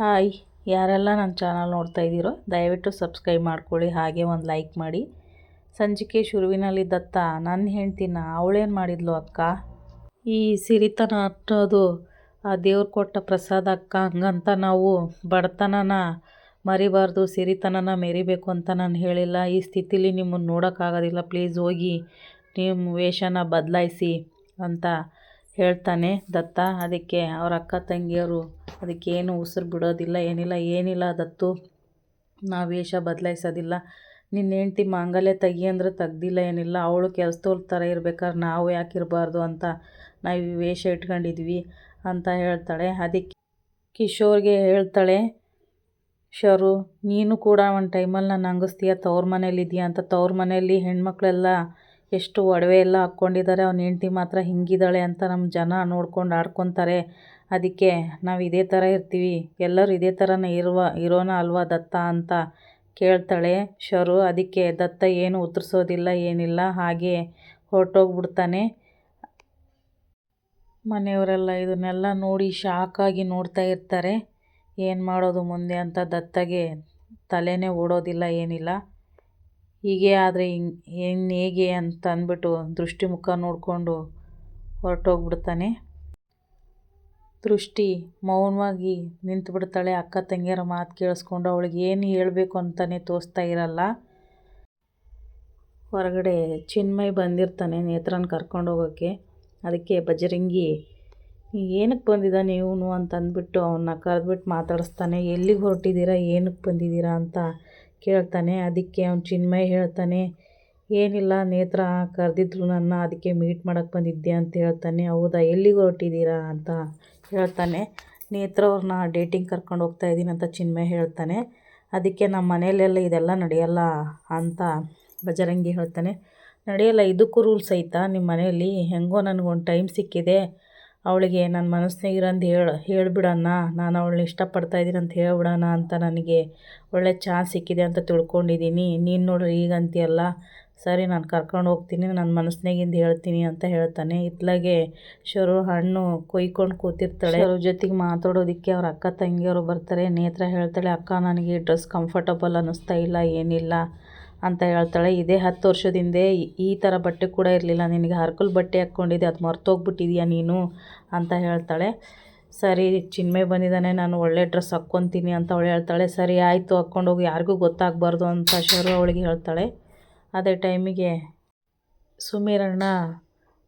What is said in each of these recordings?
Hi, ಯಾರೆಲ್ಲ ನನ್ನ channel ನೋಡ್ತಾ ಇದ್ದೀರೋ, ದಯವಿಟ್ಟು ಸಬ್ಸ್ಕ್ರೈಬ್ ಮಾಡ್ಕೊಳ್ಳಿ, ಹಾಗೆ ಒಂದು ಲೈಕ್ ಮಾಡಿ. ಸಂಜಿಕೆ ಶುರುವಿನಲ್ಲಿ ದತ್ತ ನನ್ನ ಹೆಂಡ್ತಿನ ಅವಳೇನು ಮಾಡಿದ್ಲು ಅಕ್ಕ? ಈ ಸಿರಿತನ ಅನ್ನೋದು ಆ ದೇವ್ರು ಕೊಟ್ಟ ಪ್ರಸಾದ ಅಕ್ಕ, ಹಂಗಂತ ನಾವು ಬಡತನನ ಮರಿಬಾರ್ದು, ಸಿರಿತನನ ಮೆರಿಬೇಕು ಅಂತ ನಾನು ಹೇಳಿಲ್ಲ. ಈ ಸ್ಥಿತಿಲಿ ನಿಮ್ಮನ್ನು ನೋಡೋಕ್ಕಾಗೋದಿಲ್ಲ, ಪ್ಲೀಸ್ ಹೋಗಿ ನಿಮ್ಮ ವೇಷನ ಬದಲಾಯಿಸಿ ಅಂತ ಹೇಳ್ತಾನೆ, ದತ್ತ, ಅದಕ್ಕೆ ಅವ್ರ ಅಕ್ಕ ತಂಗಿಯವರು ಅದಕ್ಕೇನು ಉಸಿರು ಬಿಡೋದಿಲ್ಲ, ಏನಿಲ್ಲ ಏನಿಲ್ಲ ದತ್ತು, ನಾವು ವೇಷ ಬದಲಾಯಿಸೋದಿಲ್ಲ. ನಿನ್ನ ಹೆಂಡ್ತಿ ಮಾಂಗಲ್ಯ ತೆಗಿ ಅಂದರೆ ತೆಗ್ದಿಲ್ಲ, ಏನಿಲ್ಲ, ಅವಳು ಕೆಲಸದವ್ರ ಥರ ಇರ್ಬೇಕಾದ್ರೆ ನಾವು ಯಾಕೆ ಇರಬಾರ್ದು ಅಂತ ನಾವು ವೇಷ ಇಟ್ಕೊಂಡಿದ್ವಿ ಅಂತ ಹೇಳ್ತಾಳೆ. ಅದಕ್ಕೆ ಕಿಶೋರ್ಗೆ ಹೇಳ್ತಾಳೆ, ಶರು, ನೀನು ಕೂಡ ಒಂದು ಟೈಮಲ್ಲಿ ನಾನು ಹಂಗಸ್ತೀಯ ತವ್ರ ಮನೇಲಿದ್ದೀಯ ಅಂತ, ತವ್ರ ಮನೆಯಲ್ಲಿ ಹೆಣ್ಮಕ್ಳೆಲ್ಲ ಎಷ್ಟು ಒಡವೆ ಎಲ್ಲ ಹಾಕ್ಕೊಂಡಿದ್ದಾರೆ. ಅವ್ನ ಹೆಂಡ್ತಿ ಮಾತ್ರ ಹಿಂಗಿದ್ದಾಳೆ ಅಂತ ನಮ್ಮ ಜನ ನೋಡ್ಕೊಂಡು ಆಡ್ಕೊತಾರೆ. ಅದಕ್ಕೆ ನಾವು ಇದೇ ಥರ ಇರ್ತೀವಿ. ಎಲ್ಲರೂ ಇದೇ ಥರನೇ ಇರುವ, ಇರೋನ ಅಲ್ವಾ ದತ್ತ ಅಂತ ಕೇಳ್ತಾಳೆ ಶರು. ಅದಕ್ಕೆ ದತ್ತ ಏನು ಉತ್ತರಿಸೋದಿಲ್ಲ, ಏನಿಲ್ಲ. ಹಾಗೆ ಹೊರಟೋಗ್ಬಿಡ್ತಾನೆ. ಮನೆಯವರೆಲ್ಲ ಇದನ್ನೆಲ್ಲ ನೋಡಿ ಶಾಕಾಗಿ ನೋಡ್ತಾ ಇರ್ತಾರೆ. ಏನು ಮಾಡೋದು ಮುಂದೆ ಅಂತ ದತ್ತಗೆ ತಲೆನೇ ಓಡೋದಿಲ್ಲ, ಏನಿಲ್ಲ. ಹೀಗೆ ಆದರೆ ಹಿಂಗೆ ಏನು ಹೇಗೆ ಅಂತ ಅಂದ್ಬಿಟ್ಟು ದೃಷ್ಟಿ ಮುಖ ನೋಡಿಕೊಂಡು ಹೊರಟೋಗ್ಬಿಡ್ತಾನೆ. ದೃಷ್ಟಿ ಮೌನವಾಗಿ ನಿಂತುಬಿಡ್ತಾಳೆ, ಅಕ್ಕ ತಂಗಿಯರ ಮಾತು ಕೇಳಿಸ್ಕೊಂಡು ಅವಳಿಗೆ ಏನು ಹೇಳಬೇಕು ಅಂತಲೇ ತೋರಿಸ್ತಾ ಇರಲ್ಲ. ಹೊರಗಡೆ ಚಿನ್ಮಯ್ ಬಂದಿರ್ತಾನೆ ನೇತ್ರನ ಕರ್ಕೊಂಡು ಹೋಗೋಕ್ಕೆ ಅದಕ್ಕೆ ಬಜರಂಗಿ ಏನಕ್ಕೆ ಬಂದಿದ್ದ ನೀವು ಅಂತ ಅಂದ್ಬಿಟ್ಟು ಅವನ್ನ ಕರೆದ್ಬಿಟ್ಟು ಮಾತಾಡಿಸ್ತಾನೆ, ಎಲ್ಲಿಗೆ ಹೊರಟಿದ್ದೀರಾ? ಏನಕ್ಕೆ ಬಂದಿದ್ದೀರಾ? ಅಂತ ಕೇಳ್ತಾನೆ, ಅದಕ್ಕೆ ಅವ್ನು ಚಿನ್ಮಯ್ ಹೇಳ್ತಾನೆ, ಏನಿಲ್ಲ ನೇತ್ರ, ಕರೆದಿದ್ರು ನನ್ನ, ಅದಕ್ಕೆ ಮೀಟ್ ಮಾಡೋಕ್ಕೆ ಬಂದಿದ್ದೆ ಅಂತ ಹೇಳ್ತಾನೆ, ಹೌದಾ, ಎಲ್ಲಿಗೆ ಹೊರಟಿದ್ದೀರಾ ಅಂತ ಹೇಳ್ತಾನೆ. ನೇತ್ರ ಅವ್ರನ್ನ ಡೇಟಿಂಗ್ ಕರ್ಕೊಂಡು ಹೋಗ್ತಾ ಇದ್ದೀನಿ ಅಂತ ಚಿನ್ಮಯ ಹೇಳ್ತಾನೆ. ಅದಕ್ಕೆ ನಮ್ಮ ಮನೆಯಲ್ಲೆಲ್ಲ ಇದೆಲ್ಲ ನಡೆಯಲ್ಲ ಅಂತ ಬಜರಂಗಿ ಹೇಳ್ತಾನೆ. ನಡೆಯಲ್ಲ, ಇದಕ್ಕೂ ರೂಲ್ಸ್ ಐತಾ? ನಿಮ್ಮ ಮನೆಯಲ್ಲಿ? ಹೆಂಗೋ ನನಗೊಂದು ಟೈಮ್ ಸಿಕ್ಕಿದೆ. ಅವಳಿಗೆ, ನನ್ನ ಮನಸ್ಸಿನಾಗಿರೋದು ಹೇಳಿ ಹೇಳಿಬಿಡೋಣ ನಾನು ಅವಳನ್ನ ಇಷ್ಟಪಡ್ತಾಯಿದ್ದೀನಿ ಅಂತ ಹೇಳ್ಬಿಡೋಣ ಅಂತ ನನಗೆ ಒಳ್ಳೆ ಚಾನ್ಸ್ ಸಿಕ್ಕಿದೆ ಅಂತ ತಿಳ್ಕೊಂಡಿದ್ದೀನಿ. ನೀನು ನೋಡ್ರಿ, ಈಗ ಅಂತೀಯಲ್ಲ? ಸರಿ, ನಾನು ಕರ್ಕೊಂಡು ಹೋಗ್ತೀನಿ. ನನ್ನ ಮನಸ್ಸಿನಾಗಿಂದ ಹೇಳ್ತೀನಿ ಅಂತ ಹೇಳ್ತಾನೆ. ಇತ್ಲಾಗೆ ಶರು ಹಣ್ಣು ಕೊಯ್ಕೊಂಡು ಕೂತಿರ್ತಾಳೆ. ಅವ್ರ ಜೊತೆಗೆ ಮಾತಾಡೋದಕ್ಕೆ ಅವ್ರ ಅಕ್ಕ ತಂಗಿಯವರು ಬರ್ತಾರೆ. ನೇತ್ರ ಹೇಳ್ತಾಳೆ, ಅಕ್ಕ, ನನಗೆ ಡ್ರೆಸ್ ಕಂಫರ್ಟಬಲ್ ಅನ್ನಿಸ್ತಾ ಇಲ್ಲ, ಏನಿಲ್ಲ. ಅಂತ ಹೇಳ್ತಾಳೆ. ಇದೇ ಹತ್ತು ವರ್ಷದ ಈ ಥರ ಬಟ್ಟೆ ಕೂಡ ಇರಲಿಲ್ಲ. ನಿನಗೆ ಹರ್ಕಲ್ ಬಟ್ಟೆ ಹಾಕ್ಕೊಂಡಿದ್ದೆ. ಅದು ಮರ್ತೋಗ್ಬಿಟ್ಟಿದ್ಯಾ ನೀನು? ಅಂತ ಹೇಳ್ತಾಳೆ. ಸರಿ ಚಿನ್ಮೆ ಬಂದಿದ್ದಾನೆ. ನಾನು ಒಳ್ಳೆ ಡ್ರೆಸ್ ಹಾಕ್ಕೊತೀನಿ ಅಂತ ಅವಳು ಹೇಳ್ತಾಳೆ. ಸರಿ, ಆಯಿತು. ಹಾಕ್ಕೊಂಡೋಗಿ. ಯಾರಿಗೂ ಗೊತ್ತಾಗಬಾರ್ದು ಅಂತ ಶರು ಅವಳಿಗೆ ಹೇಳ್ತಾಳೆ. ಅದೇ ಟೈಮಿಗೆ ಸುಮೀರಣ್ಣ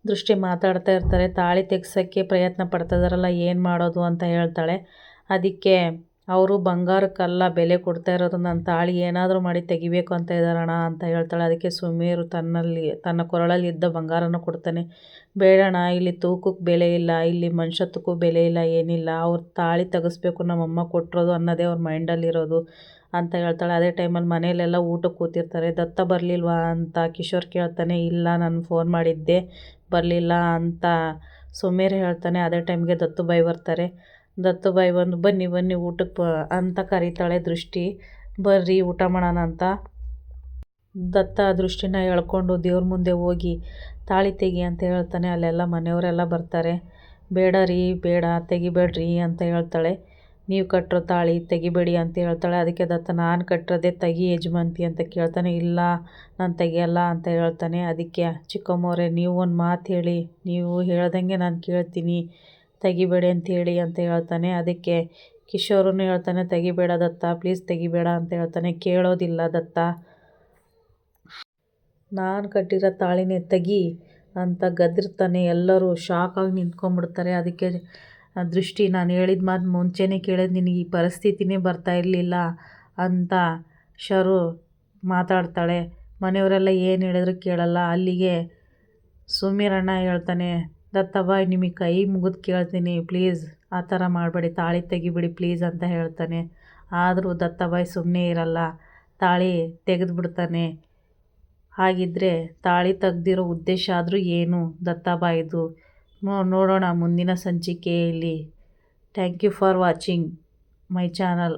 ದೃಷ್ಟಿ ಮಾತಾಡ್ತಾ ಇರ್ತಾರೆ. ತಾಳಿ ತೆಗ್ಸೋಕ್ಕೆ ಪ್ರಯತ್ನ ಪಡ್ತಾ ಏನು ಮಾಡೋದು ಅಂತ ಹೇಳ್ತಾಳೆ. ಅದಕ್ಕೆ ಅವರು ಬಂಗಾರಕ್ಕಲ್ಲ ಬೆಲೆ ಕೊಡ್ತಾ ಇರೋದು, ನನ್ನ ತಾಳಿ ಏನಾದರೂ ಮಾಡಿ ತೆಗಿಬೇಕು ಅಂತ ಇದ್ದಾರಣ್ಣ ಅಂತ ಹೇಳ್ತಾಳೆ. ಅದಕ್ಕೆ ಸುಮೀರು ತನ್ನಲ್ಲಿ, ತನ್ನ ಕೊರಳಲ್ಲಿ ಇದ್ದ ಬಂಗಾರನ ಕೊಡ್ತಾನೆ. ಬೇಡಣ್ಣ, ಇಲ್ಲಿ ತೂಕಕ್ಕೆ ಬೆಲೆ ಇಲ್ಲ, ಇಲ್ಲಿ ಮನುಷ್ಯತ್ವಕ್ಕೂ ಬೆಲೆ ಇಲ್ಲ, ಏನಿಲ್ಲ. ಅವ್ರು ತಾಳಿ ತೆಗೆಸ್ಬೇಕು ನಮ್ಮಮ್ಮ ಕೊಟ್ಟಿರೋದು ಅನ್ನೋದೇ ಅವ್ರ ಮೈಂಡಲ್ಲಿರೋದು ಅಂತ ಹೇಳ್ತಾಳೆ. ಅದೇ ಟೈಮಲ್ಲಿ ಮನೆಯಲ್ಲೆಲ್ಲ ಊಟಕ್ಕೆ ಕೂತಿರ್ತಾರೆ. ದತ್ತ ಬರಲಿಲ್ವಾ ಅಂತ ಕಿಶೋರ್ ಕೇಳ್ತಾನೆ. ಇಲ್ಲ, ನಾನು ಫೋನ್ ಮಾಡಿದ್ದೆ, ಬರಲಿಲ್ಲ ಅಂತ ಸುಮೀರ್ ಹೇಳ್ತಾನೆ. ಅದೇ ಟೈಮ್ಗೆ ದತ್ತು ಬೈ ಬರ್ತಾರೆ ದತ್ತು ಒಂದು ಬಂದು, ಬನ್ನಿ ಬನ್ನಿ ಊಟಕ್ಕೆ ಅಂತ ಕರೀತಾಳೆ ದೃಷ್ಟಿ. ಬರ್ರಿ, ಊಟ ಮಾಡೋಣ ಅಂತ. ದತ್ತ ದೃಷ್ಟಿನ ಎಳ್ಕೊಂಡು ದೇವ್ರ ಮುಂದೆ ಹೋಗಿ ತಾಳಿ ತೆಗಿ ಅಂತ ಹೇಳ್ತಾನೆ. ಅಲ್ಲೆಲ್ಲ ಮನೆಯವರೆಲ್ಲ ಬರ್ತಾರೆ. ಬೇಡ ರೀ, ಬೇಡ, ತೆಗಿಬೇಡ್ರಿ ಅಂತ ಹೇಳ್ತಾಳೆ. ನೀವು ಕಟ್ಟಿರೋ ತಾಳಿ ತೆಗಿಬೇಡಿ ಅಂತ ಹೇಳ್ತಾಳೆ. ಅದಕ್ಕೆ ದತ್ತ, ನಾನು ಕಟ್ಟಿರೋದೇ ತೆಗಿ ಯಜಮಾನ್ತಿ ಅಂತ ಕೇಳ್ತಾನೆ. ಇಲ್ಲ, ನಾನು ತೆಗಿಯಲ್ಲ ಅಂತ ಹೇಳ್ತಾನೆ. ಅದಕ್ಕೆ, ಚಿಕ್ಕಮ್ಮವ್ರೆ ನೀವು ಒಂದು ಮಾತು ಹೇಳಿ. ನೀವು ಹೇಳ್ದಂಗೆ ನಾನು ಕೇಳ್ತೀನಿ. ತೆಗಿಬೇಡಿ ಅಂತ ಹೇಳಿ ಅಂತ ಹೇಳ್ತಾನೆ. ಅದಕ್ಕೆ ಕಿಶೋರನು ಹೇಳ್ತಾನೆ, ತೆಗಿಬೇಡ ದತ್ತ ಪ್ಲೀಸ್ ತೆಗಿಬೇಡ ಅಂತ ಹೇಳ್ತಾನೆ. ಕೇಳೋದಿಲ್ಲ ದತ್ತ. ನಾನು ಕಟ್ಟಿರೋ ತಾಳಿನೇ ತೆಗಿ ಅಂತ ಗದ್ದಿರ್ತಾನೆ. ಎಲ್ಲರೂ ಶಾಕಾಗಿ ನಿಂತ್ಕೊಂಡ್ಬಿಡ್ತಾರೆ. ಅದಕ್ಕೆ ದೃಷ್ಟಿ, ನಾನು ಹೇಳಿದ ಮಾತು ಮುಂಚೆನೇ ಕೇಳಿದ, ನಿನಗೆ ಈ ಪರಿಸ್ಥಿತಿನೇ ಬರ್ತಾ ಇರಲಿಲ್ಲ ಅಂತ ಶರು ಮಾತಾಡ್ತಾಳೆ. ಮನೆಯವರೆಲ್ಲ ಏನು ಹೇಳಿದ್ರು ಕೇಳಲ್ಲ. ಅಲ್ಲಿಗೆ ಸುಮೀರಣ್ಣ ಹೇಳ್ತಾನೆ ದತ್ತಬಾಯ್ ನಿಮಗೆ ಕೈ ಮುಗಿದು ಕೇಳ್ತೀನಿ. ಪ್ಲೀಸ್, ಆ ಥರ ಮಾಡಬೇಡಿ. ತಾಳಿ ತೆಗಿಬಿಡಿ ಪ್ಲೀಸ್ ಅಂತ ಹೇಳ್ತಾನೆ. ಆದರೂ ದತ್ತವಾಯ್ ಸುಮ್ಮನೆ ಇರಲ್ಲ. ತಾಳಿ ತೆಗೆದುಬಿಡ್ತಾನೆ. ಹಾಗಿದ್ದರೆ ತಾಳಿ ತೆಗ್ದಿರೋ ಉದ್ದೇಶ ಆದರೂ ಏನು? ದತ್ತಾಬಾಯ್ದು ನೋಡೋಣ ಮುಂದಿನ ಸಂಚಿಕೆಯಲ್ಲಿ. Thank you for watching my channel.